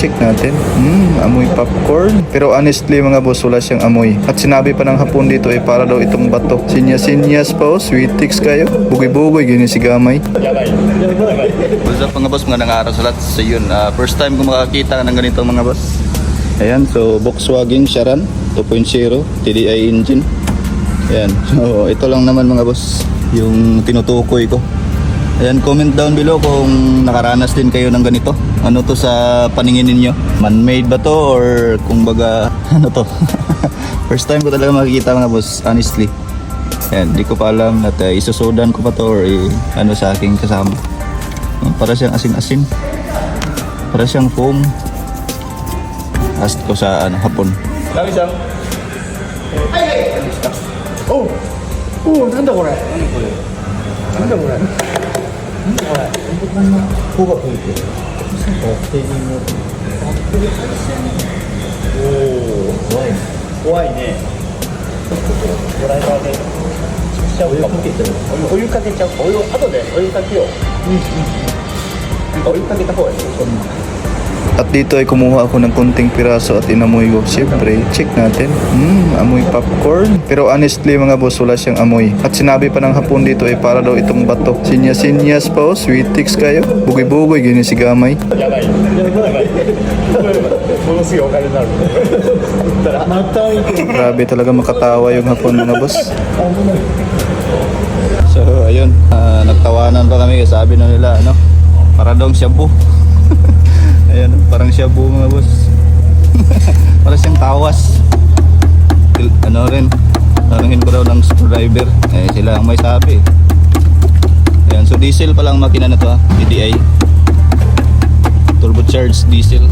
check natin. Hmm, amoy popcorn. Pero honestly mga boss, wala siyang amoy. At sinabi pa ng hapon dito eh, para daw itong bato. Sinyas-sinyas pa oh, sweetix kayo. Bugoy-bugoy, ganyan si Gamay. What's up mga boss, mga araw sa lahat. So yun, ah, first time ko makakita ng ganito mga boss. Ayan, so Volkswagen Charan 2.0 TDI engine. Ayan, so ito lang naman mga boss, yung tinutukoy ko. Ayan, comment down below kung nakaranas din kayo ng ganito. Ano to sa paningin ninyo? Man-made ba to or kung baga ano to? First time ko talaga makikita mga boss, honestly. Ayan, di ko pa alam at eh, uh, isusodan ko pa to or eh, ano sa aking kasama. Para siyang asin-asin. Para siyang foam. Ask ko sa ano, hapon. Sabi siyang. Ay! Oh! Oh, nanda ko rin. Nanda ko rin. これなんだこれ怖いねドライバーでお湯かけちゃうお湯お湯かけちゃうお湯後でお湯かけようなん。かお湯かけた方がいい At dito ay kumuha ako ng kunting piraso at inamoy ko. Siyempre, check natin. Hmm, amoy popcorn. Pero honestly mga boss, wala siyang amoy. At sinabi pa ng hapon dito ay para daw itong bato. Sinya-sinyas pa o, sweet ticks kayo. Bugoy-bugoy, ganyan si Gamay. Grabe talaga makatawa yung hapon mga boss. So, ayun. Uh, nagtawanan pa kami. kasi Sabi na nila, ano, para daw siya po. ayun, parang shabu mga boss. para siyang tawas. Ano rin, tanungin ko daw ng screwdriver. Eh, sila ang may sabi. Ayan, so diesel pa lang makina na to ha, TDI. Turbocharged diesel.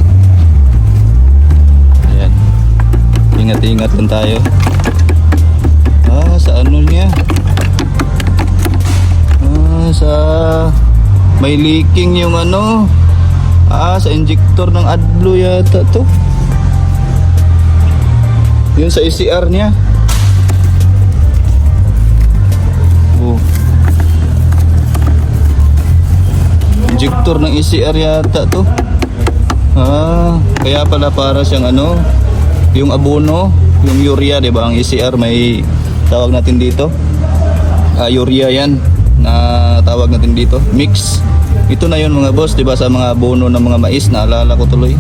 Ayan. Ingat-ingat lang tayo. Ah, sa ano niya? Ah, sa may leaking yung ano. Ah, injector ng AdBlue yata to. Yun sa ECR niya. Oh. Injector ng ECR yata to. Ah, kaya pala para siyang ano, yung abono, yung urea, 'di ba? Ang ECR may tawag natin dito. Ah, urea 'yan na tawag natin dito, mix. Ito na 'yon mga boss, 'di ba sa mga abono ng mga mais, naalala ko tuloy.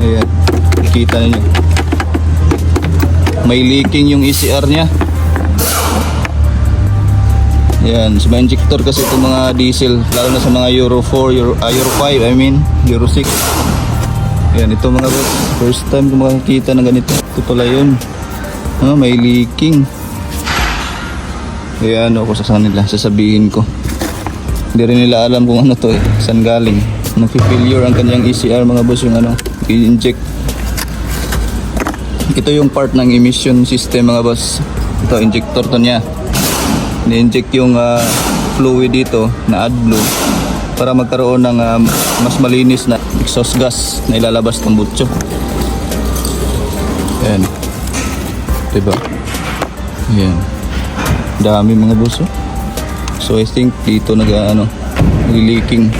Ayan, kita niyo. May leaking yung ECR niya. Yan, sa mga injector kasi itong mga diesel, lalo na sa mga Euro 4, Euro, ah, Euro 5, I mean, Euro 6. Yan, ito mga boss, first time ko makakita ng ganito. Ito pala yun. Ah, may leaking. Kaya ano ko sa kanila, sasabihin ko. Hindi rin nila alam kung ano to eh, saan galing. Nag-failure ang kanyang ECR mga boss yung ano, i-inject. Ito yung part ng emission system mga boss. Ito, injector to niya ni-inject yung ah, fluid dito na AdBlue para magkaroon ng ah, mas malinis na exhaust gas na ilalabas ng butso. Ayan. Diba? Ayan. Dami mga boss. Oh. So I think dito nag ah, ano, nililiking.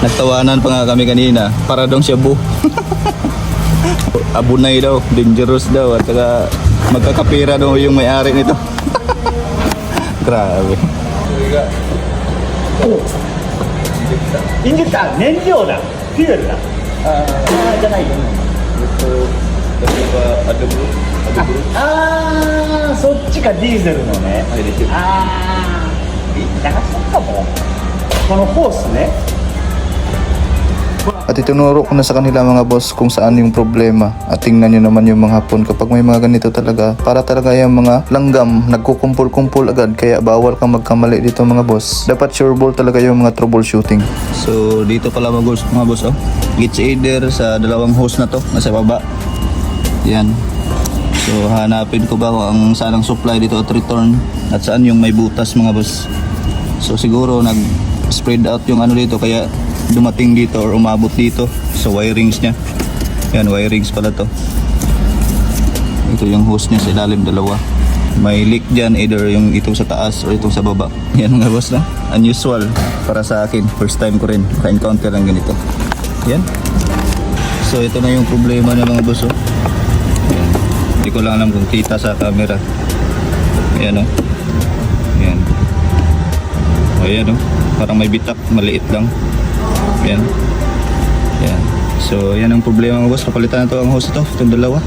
Nagtawanan pa nga kami kanina para daw siya bu. Abunay daw, dangerous daw at saka magkakapira daw yung may-ari nito. Grabe. 인격당, 냉기어당, 비열당. 아, 잖아 이거. 그리고 여기가 아드브루, 아드브루. 아. そっちかディーゼルのねああだからそっかもこのホースね At itinuro ko na sa kanila mga boss kung saan yung problema. At tingnan nyo naman yung mga hapon kapag may mga ganito talaga. Para talaga yung mga langgam nagkukumpul-kumpul agad. Kaya bawal kang magkamali dito mga boss. Dapat sure ball talaga yung mga troubleshooting. So dito pala mga boss, mga boss oh. Gets either sa dalawang hose na to. Nasa baba. Yan. So hanapin ko ba ang saan ang supply dito at return. At saan yung may butas mga boss. So siguro nag spread out yung ano dito kaya dumating dito or umabot dito sa wirings niya. Yan, wirings pala to. Ito yung hose niya sa ilalim dalawa. May leak dyan either yung itong sa taas or itong sa baba. Yan mga boss na. Unusual para sa akin. First time ko rin ka-encounter ng ganito. Yan. So ito na yung problema ng mga boss oh. Hindi ko lang alam kung kita sa camera. Ayan oh. Ayan. O ayan oh. Parang may bitak, maliit lang. Ayan. Ayan. So yan ang problema mga boss. Kapalitan na to ang hose ito. Itong dalawa.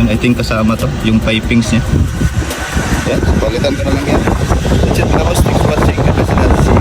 Ayan, I think kasama to. Yung pipings niya. Yan. Palitan ko na lang yan. That's it mga boss. Thanks for watching.